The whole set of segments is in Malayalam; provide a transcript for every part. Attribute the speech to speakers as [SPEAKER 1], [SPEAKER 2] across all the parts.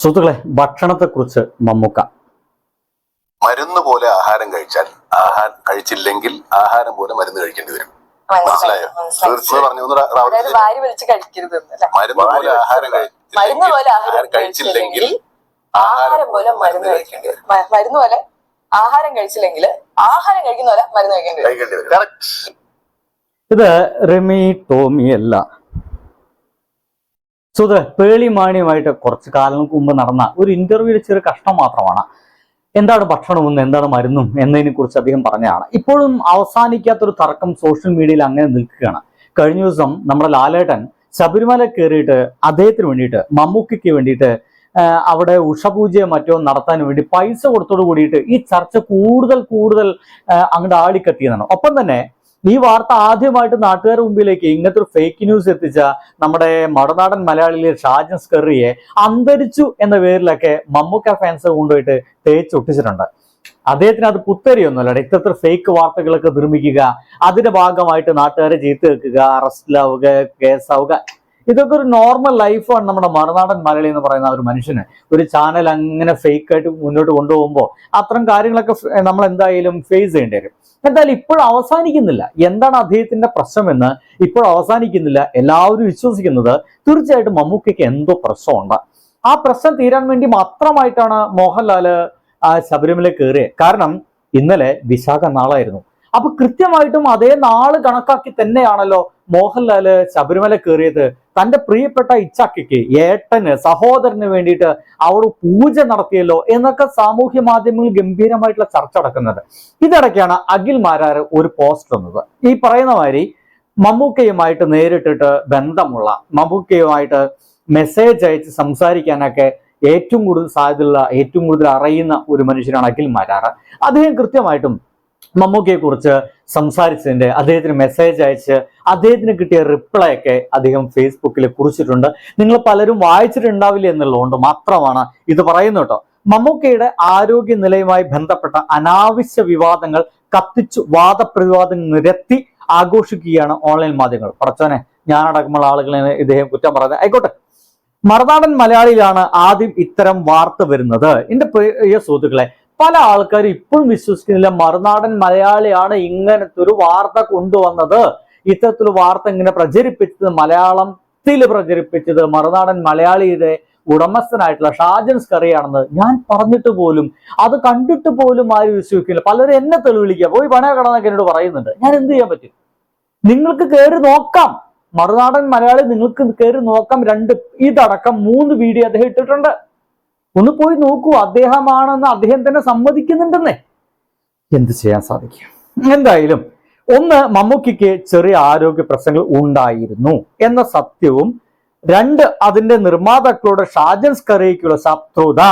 [SPEAKER 1] സുഹൃത്തുക്കളെ ഭക്ഷണത്തെക്കുറിച്ച് മമ്മൂക്ക.
[SPEAKER 2] മരുന്ന് പോലെ ആഹാരം കഴിച്ചാൽ ആഹാരം കഴിച്ചില്ലെങ്കിൽ ആഹാരം പോലെ മരുന്ന് കഴിക്കേണ്ടി വരും. മനസ്സിലായോ? തീർച്ചയായും. പറഞ്ഞു മരുന്ന് പോലെ ആഹാരം
[SPEAKER 3] മരുന്ന്
[SPEAKER 2] കഴിച്ചില്ലെങ്കിൽ
[SPEAKER 3] പോലെ ആഹാരം
[SPEAKER 2] കഴിച്ചില്ലെങ്കിൽ
[SPEAKER 3] ആഹാരം പോലെ മരുന്ന് കഴിക്കേണ്ടി വരും. മരുന്ന് പോലെ ആഹാരം കഴിച്ചില്ലെങ്കിൽ ആഹാരം കഴിക്കുന്ന പോലെ മരുന്ന് കഴിക്കേണ്ടി വരും.
[SPEAKER 1] ഇത് റെമി ടോമി അല്ല സുധ പേളിമാണിയുമായിട്ട് കുറച്ച് കാലങ്ങൾക്ക് മുമ്പ് നടന്ന ഒരു ഇന്റർവ്യൂവിൽ ചെറിയ കഷ്ടം മാത്രമാണ്. എന്താണ് ഭക്ഷണമെന്നും എന്താണ് മരുന്നും? എന്നതിനെ കുറിച്ച് അദ്ദേഹം പറഞ്ഞതാണ്. ഇപ്പോഴും അവസാനിക്കാത്തൊരു തർക്കം സോഷ്യൽ മീഡിയയിൽ അങ്ങനെ നിൽക്കുകയാണ്. കഴിഞ്ഞ ദിവസം നമ്മുടെ ലാലേട്ടൻ ശബരിമല കയറിയിട്ട് അദ്ദേഹത്തിന് വേണ്ടിയിട്ട് മമ്മൂക്കിക്ക് വേണ്ടിയിട്ട് അവിടെ ഉഷപൂജയോ മറ്റോ നടത്താൻ വേണ്ടി പൈസ കൊടുത്തോട് കൂടിയിട്ട് ഈ ചർച്ച കൂടുതൽ കൂടുതൽ അങ്ങോട്ട് ആളിക്കത്തിയതാണ് ഒപ്പം തന്നെ ഈ വാർത്ത ആദ്യമായിട്ട് നാട്ടുകാരുടെ മുമ്പിലേക്ക് ഇങ്ങനത്തെ ഒരു ഫേക്ക് ന്യൂസ് എത്തിച്ച നമ്മുടെ മടനാടൻ മലയാളിയിലെ ഷാജൻ സ്കറിയെ അന്തരിച്ചു എന്ന പേരിലൊക്കെ മമ്മൂക്ക ഫാൻസ് കൊണ്ടുപോയിട്ട് തേച്ചൊട്ടിച്ചിട്ടുണ്ട് അദ്ദേഹത്തിന് അത് പുത്തരിയൊന്നുമല്ല. ഇത്തരത്തിൽ ഫേക്ക് വാർത്തകളൊക്കെ നിർമ്മിക്കുക അതിന്റെ ഭാഗമായിട്ട് നാട്ടുകാരെ ചീത്ത വെക്കുക അറസ്റ്റിലാവുക കേസാവുക ഇതൊക്കെ ഒരു നോർമൽ ലൈഫാണ് നമ്മുടെ മറുനാടൻ മലയാളി എന്ന് പറയുന്ന ഒരു മനുഷ്യന്. ഒരു ചാനൽ അങ്ങനെ ഫേക്ക് ആയിട്ട് മുന്നോട്ട് കൊണ്ടുപോകുമ്പോൾ അത്തരം കാര്യങ്ങളൊക്കെ നമ്മൾ എന്തായാലും ഫേസ് ചെയ്യേണ്ടി വരും. എന്തായാലും ഇപ്പോഴും അവസാനിക്കുന്നില്ല. എന്താണ് അദ്ദേഹത്തിന്റെ പ്രശ്നമെന്ന് ഇപ്പോഴും അവസാനിക്കുന്നില്ല. എല്ലാവരും വിശ്വസിക്കുന്നത് തീർച്ചയായിട്ടും മമ്മൂക്കയ്ക്ക് എന്തോ പ്രശ്നമുണ്ട്. ആ പ്രശ്നം തീരാൻ വേണ്ടി മാത്രമായിട്ടാണ് മോഹൻലാൽ ശബരിമല കയറിയത് കാരണം ഇന്നലെ വിശാഖ നാളായിരുന്നു. അപ്പൊ കൃത്യമായിട്ടും അതേ നാൾ കണക്കാക്കി തന്നെയാണല്ലോ മോഹൻലാൽ ശബരിമല കയറിയത് തന്റെ പ്രിയപ്പെട്ട ഇച്ചാക്കിക്ക് ഏട്ടന് സഹോദരന് വേണ്ടിയിട്ട് അവിടെ പൂജ നടത്തിയല്ലോ എന്നൊക്കെ സാമൂഹ്യ മാധ്യമങ്ങളിൽ ഗംഭീരമായിട്ടുള്ള ചർച്ച നടക്കുന്നത്. ഇതിടയ്ക്കാണ് അഖിൽ മാരാർ ഒരു പോസ്റ്റ് വന്നത്. ഈ പറയുന്ന മാതിരി മമ്മൂക്കയുമായിട്ട് നേരിട്ടിട്ട് ബന്ധമുള്ള മമ്മൂക്കയുമായിട്ട് മെസ്സേജ് അയച്ച് സംസാരിക്കാനൊക്കെ ഏറ്റവും കൂടുതൽ സാധ്യതയുള്ള ഏറ്റവും കൂടുതൽ അറിയുന്ന ഒരു മനുഷ്യനാണ് അഖിൽ മാരാർ അദ്ദേഹം കൃത്യമായിട്ടും മമ്മൂക്കയെ കുറിച്ച് സംസാരിച്ചതിന്റെ അദ്ദേഹത്തിന് മെസ്സേജ് അയച്ച് അദ്ദേഹത്തിന് കിട്ടിയ റിപ്ലൈ ഒക്കെ അദ്ദേഹം ഫേസ്ബുക്കിൽ കുറിച്ചിട്ടുണ്ട്. നിങ്ങൾ പലരും വായിച്ചിട്ടുണ്ടാവില്ല എന്നുള്ളതുകൊണ്ട് മാത്രമാണ് ഇത് പറയുന്നത് കേട്ടോ. മമ്മൂക്കയുടെ ആരോഗ്യനിലയുമായി ബന്ധപ്പെട്ട അനാവശ്യ വിവാദങ്ങൾ കത്തിച്ചു വാദപ്രതിവാദം നിരത്തി ആഘോഷിക്കുകയാണ് ഓൺലൈൻ മാധ്യമങ്ങൾ. പടച്ചോനെ ഞാനടക്കമുള്ള ആളുകളെ ഇദ്ദേഹം കുറ്റം പറയുന്നത്. ആയിക്കോട്ടെ. മറുനാടൻ മലയാളിയിലാണ് ആദ്യം ഇത്തരം വാർത്ത വരുന്നത്. എന്റെ പ്രിയ സുഹൃത്തുക്കളെ പല ആൾക്കാരും ഇപ്പോഴും വിശ്വസിക്കുന്നില്ല. മറുനാടൻ മലയാളിയാണ് ഇങ്ങനത്തെ ഒരു വാർത്ത കൊണ്ടുവന്നത്. ഇത്തരത്തിലൊരു വാർത്ത ഇങ്ങനെ പ്രചരിപ്പിച്ചത് മലയാളത്തിൽ പ്രചരിപ്പിച്ചത് മറുനാടൻ മലയാളിയുടെ ഉടമസ്ഥനായിട്ടുള്ള ഷാജൻ സ്കറിയാണെന്ന് ഞാൻ പറഞ്ഞിട്ട് പോലും അത് കണ്ടിട്ട് പോലും ആരും വിശ്വസിക്കില്ല പലരും എന്നെ തെളിവിളിക്കുക. പോയി പണയ കടന്നൊക്കെ എന്നോട് പറയുന്നുണ്ട്. ഞാൻ എന്ത് ചെയ്യാൻ പറ്റും? നിങ്ങൾക്ക് കയറി നോക്കാം. മറുനാടൻ മലയാളി നിങ്ങൾക്ക് കയറി നോക്കാം. രണ്ട് ഇതടക്കം മൂന്ന് വീഡിയോ അദ്ദേഹം ഇട്ടിട്ടുണ്ട്. ഒന്ന് പോയി നോക്കൂ അദ്ദേഹമാണെന്ന് അദ്ദേഹം തന്നെ സമ്മതിക്കുന്നുണ്ടെന്നേ. എന്ത് ചെയ്യാൻ സാധിക്കും? എന്തായാലും ഒന്ന് മമ്മൂക്കിക്ക് ചെറിയ ആരോഗ്യ പ്രശ്നങ്ങൾ ഉണ്ടായിരുന്നു എന്ന സത്യവും രണ്ട് അതിന്റെ നിർമ്മാതാക്കളോട് ഷാജൻസ് സ്കറിയയ്ക്കുള്ള ശത്രുത.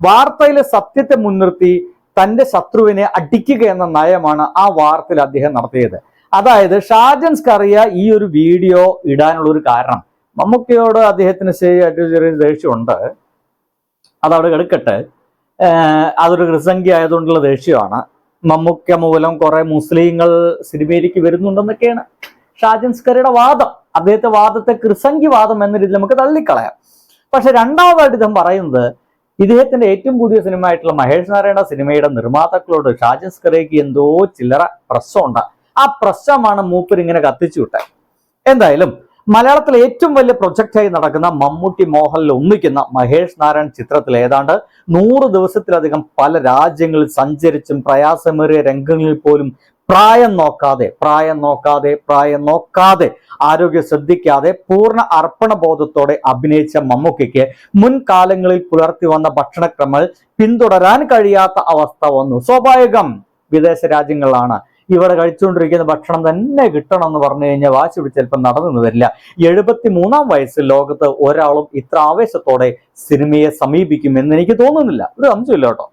[SPEAKER 1] വാർത്തയിലെ സത്യത്തെ മുൻനിർത്തി തന്റെ ശത്രുവിനെ അടിക്കുക എന്ന നയമാണ് ആ വാർത്തയിൽ അദ്ദേഹം നടത്തിയത്. അതായത് ഷാജൻസ് കറിയ ഈ ഒരു വീഡിയോ ഇടാനുള്ള ഒരു കാരണം. മമ്മൂക്കയോട് അദ്ദേഹത്തിന് ശരിയായിട്ട് ചെറിയ ദേഷ്യമുണ്ട്. അതവിടെ എടുക്കട്ടെ. അതൊരു കൃസംഖ്യ ആയതുകൊണ്ടുള്ള ദേഷ്യമാണ്. മമ്മൂക്ക മൂലം കുറെ മുസ്ലിങ്ങൾ സിനിമയിലേക്ക് വരുന്നുണ്ടെന്നൊക്കെയാണ് ഷാജൻ സ്കറിയുടെ വാദം. അദ്ദേഹത്തെ വാദത്തെ കൃസംഖ്യ വാദം എന്ന രീതിയിൽ നമുക്ക് തള്ളിക്കളയാം. പക്ഷെ രണ്ടാമതായിട്ട് ഇദ്ദേഹം പറയുന്നത് ഇദ്ദേഹത്തിന്റെ ഏറ്റവും പുതിയ സിനിമ ആയിട്ടുള്ള മഹേഷ് നാരായണ സിനിമയുടെ നിർമ്മാതാക്കളോട് ഷാജൻ സ്കറിയക്ക് എന്തോ ചില്ലറ പ്രശ്നമുണ്ട്. ആ പ്രശ്നമാണ് മൂപ്പർ ഇങ്ങനെ കത്തിച്ചു വിട്ടത്. എന്തായാലും മലയാളത്തിലെ ഏറ്റവും വലിയ പ്രൊജക്റ്റായി നടക്കുന്ന മമ്മൂട്ടി മോഹനിൽ ഒന്നിക്കുന്ന മഹേഷ് നാരായൺ ചിത്രത്തിൽ ഏതാണ്ട് നൂറ് ദിവസത്തിലധികം പല രാജ്യങ്ങളിൽ സഞ്ചരിച്ചും പ്രയാസമേറിയ രംഗങ്ങളിൽ പോലും പ്രായം നോക്കാതെ പ്രായം നോക്കാതെ പ്രായം നോക്കാതെ ആരോഗ്യം ശ്രദ്ധിക്കാതെ പൂർണ അർപ്പണബോധത്തോടെ അഭിനയിച്ച മമ്മൂക്കയ്ക്ക് മുൻകാലങ്ങളിൽ പുലർത്തി വന്ന ഭക്ഷണക്രമങ്ങൾ പിന്തുടരാൻ കഴിയാത്ത അവസ്ഥ വന്നു. സ്വാഭാവികം വിദേശ രാജ്യങ്ങളിലാണ് ഇവിടെ കഴിച്ചുകൊണ്ടിരിക്കുന്ന ഭക്ഷണം തന്നെ കിട്ടണം എന്ന് പറഞ്ഞു കഴിഞ്ഞാൽ വാശി പിടിച്ച് ചിലപ്പോൾ നടന്നു വരില്ല. എഴുപത്തി മൂന്നാം വയസ്സിൽ ലോകത്ത് ഒരാളും ഇത്ര ആവേശത്തോടെ സിനിമയെ സമീപിക്കുമെന്ന് എനിക്ക് തോന്നുന്നില്ല. ഒരു അംശമില്ല കേട്ടോ.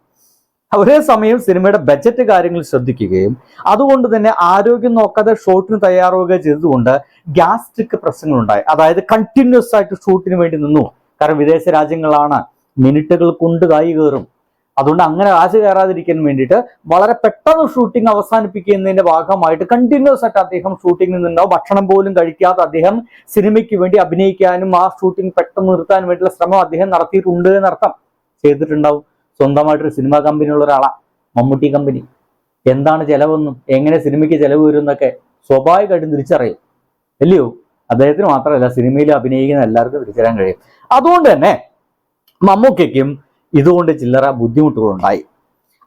[SPEAKER 1] ഒരേ സമയം സിനിമയുടെ ബജറ്റ് കാര്യങ്ങൾ ശ്രദ്ധിക്കുകയും അതുകൊണ്ട് തന്നെ ആരോഗ്യം നോക്കാതെ ഷോട്ടിന് തയ്യാറാവുക ചെയ്തതുകൊണ്ട് ഗ്യാസ്ട്രിക് പ്രശ്നങ്ങളുണ്ടായി. അതായത് കണ്ടിന്യൂസ് ആയിട്ട് ഷൂട്ടിന് വേണ്ടി നിന്നു. കാരണം വിദേശ രാജ്യങ്ങളാണ്. മിനിറ്റുകൾ കൊണ്ട് കായി കയറും. അതുകൊണ്ട് അങ്ങനെ ആശ കയറാതിരിക്കാൻ വേണ്ടിയിട്ട് വളരെ പെട്ടെന്ന് ഷൂട്ടിംഗ് അവസാനിപ്പിക്കുന്നതിന്റെ ഭാഗമായിട്ട് കണ്ടിന്യൂസ് ആയിട്ട് അദ്ദേഹം ഷൂട്ടിംഗിൽ നിന്നോ ഭക്ഷണം പോലും കഴിക്കാതെ അദ്ദേഹം സിനിമയ്ക്ക് വേണ്ടി അഭിനയിക്കാനും ആ ഷൂട്ടിംഗ് പെട്ടെന്ന് നിർത്താനും വേണ്ടിയുള്ള ശ്രമം അദ്ദേഹം നടത്തിയിട്ടുണ്ട് എന്നർത്ഥം. ചെയ്തിട്ടുണ്ടാവും. സ്വന്തമായിട്ടൊരു സിനിമാ കമ്പനിയുള്ള ഒരാളാ മമ്മൂട്ടി കമ്പനി എന്താണ് ചെലവെന്നും എങ്ങനെ സിനിമയ്ക്ക് ചെലവ് വരും എന്നൊക്കെ സ്വാഭാവികമായിട്ടും തിരിച്ചറിയും. അല്ലയോ? അദ്ദേഹത്തിന് മാത്രമല്ല സിനിമയിൽ അഭിനയിക്കുന്ന എല്ലാവർക്കും തിരിച്ചറിയാൻ കഴിയും. അതുകൊണ്ട് തന്നെ മമ്മൂക്കയ്ക്കും ഇതുകൊണ്ട് ചില്ലറ ബുദ്ധിമുട്ടുകളുണ്ടായി.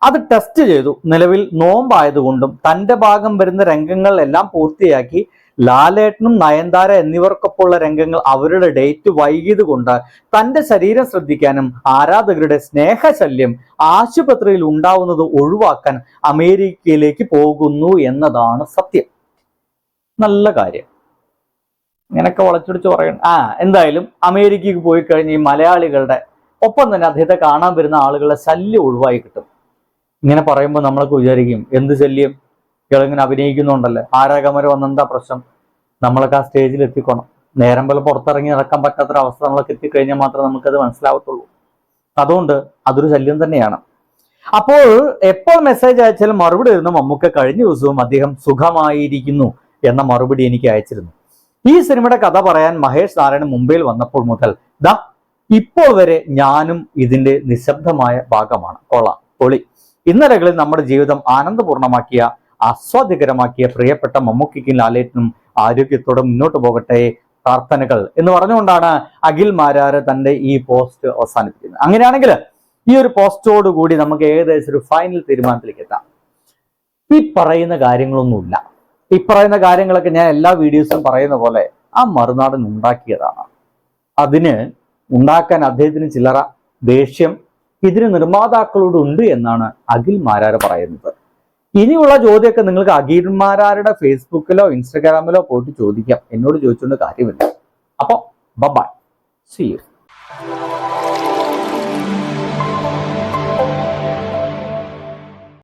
[SPEAKER 1] അത് ടെസ്റ്റ് ചെയ്തു. നിലവിൽ നോമ്പായതുകൊണ്ടും തന്റെ ഭാഗം വരുന്ന രംഗങ്ങൾ എല്ലാം പൂർത്തിയാക്കി ലാലേട്ടനും നയൻതാര എന്നിവർക്കൊപ്പമുള്ള രംഗങ്ങൾ അവരുടെ ഡേറ്റ് വൈകിയത് കൊണ്ട് തന്റെ ശരീരം ശ്രദ്ധിക്കാനും ആരാധകരുടെ സ്നേഹശല്യം ആശുപത്രിയിൽ ഉണ്ടാവുന്നത് ഒഴിവാക്കാൻ അമേരിക്കയിലേക്ക് പോകുന്നു എന്നതാണ് സത്യം. നല്ല കാര്യം. ഇങ്ങനൊക്കെ വളച്ചൊടിച്ച് പറയണം. ആ എന്തായാലും അമേരിക്കയ്ക്ക് പോയി കഴിഞ്ഞ് ഈ മലയാളികളുടെ ഒപ്പം തന്നെ അദ്ദേഹത്തെ കാണാൻ വരുന്ന ആളുകളെ ശല്യം ഒഴിവായി കിട്ടും. ഇങ്ങനെ പറയുമ്പോൾ നമ്മളൊക്കെ വിചാരിക്കും എന്ത് ശല്യം? ഇയാളിങ്ങനെ അഭിനയിക്കുന്നുണ്ടല്ലേ? ആരാഗമര വന്നെന്താ പ്രശ്നം? നമ്മളൊക്കെ ആ സ്റ്റേജിൽ എത്തിക്കണം. നേരം പോലെ പുറത്തിറങ്ങി നടക്കാൻ പറ്റാത്തൊരവസ്ഥ നമ്മളൊക്കെ എത്തിക്കഴിഞ്ഞാൽ മാത്രമേ നമുക്കത് മനസ്സിലാവത്തുള്ളൂ. അതുകൊണ്ട് അതൊരു ശല്യം തന്നെയാണ്. അപ്പോൾ എപ്പോൾ മെസ്സേജ് അയച്ചാലും മറുപടി വരുന്ന മമ്മൂക്ക കഴിഞ്ഞ ദിവസവും അദ്ദേഹം സുഖമായിരിക്കുന്നു എന്ന മറുപടി എനിക്ക് അയച്ചിരുന്നു. ഈ സിനിമയുടെ കഥ പറയാൻ മഹേഷ് നാരായണൻ മുംബൈയിൽ വന്നപ്പോൾ മുതൽ ദാ ഇപ്പോൾ വരെ ഞാനും ഇതിന്റെ നിശബ്ദമായ ഭാഗമാണ്. കൊള്ളാം. പൊളി. ഇന്നലകളിൽ നമ്മുടെ ജീവിതം ആനന്ദപൂർണമാക്കിയ ആസ്വാദ്യകരമാക്കിയ പ്രിയപ്പെട്ട മമ്മൂക്കിക്കും ലാലേറ്റിനും ആരോഗ്യത്തോടെ മുന്നോട്ട് പോകട്ടെ പ്രാർത്ഥനകൾ എന്ന് പറഞ്ഞുകൊണ്ടാണ് അഖിൽ മാരാര് തന്റെ ഈ പോസ്റ്റ് അവസാനിപ്പിക്കുന്നത്. അങ്ങനെയാണെങ്കിൽ ഈ ഒരു പോസ്റ്റോട് കൂടി നമുക്ക് ഏകദേശം ഒരു ഫൈനൽ തീരുമാനത്തിലേക്ക് എത്താം. ഈ പറയുന്ന കാര്യങ്ങളൊന്നുമില്ല. ഈ പറയുന്ന കാര്യങ്ങളൊക്കെ ഞാൻ എല്ലാ വീഡിയോസും പറയുന്ന പോലെ ആ മറുനാടൻ ഉണ്ടാക്കിയതാണ്. അതിന് ഉണ്ടാക്കാൻ അദ്ദേഹത്തിന് ചില്ലറ ദേഷ്യം ഇതിന് നിർമ്മാതാക്കളോട് ഉണ്ട് എന്നാണ് അഖിൽ മാരാര പറയുന്നത്. ഇനിയുള്ള ചോദ്യമൊക്കെ നിങ്ങൾക്ക് അഖിൽ മാരാരുടെ ഫേസ്ബുക്കിലോ ഇൻസ്റ്റഗ്രാമിലോ പോയിട്ട് ചോദിക്കാം. എന്നോട് ചോദിച്ചുകൊണ്ട് കാര്യമില്ല. അപ്പൊ ബബായ് സി യു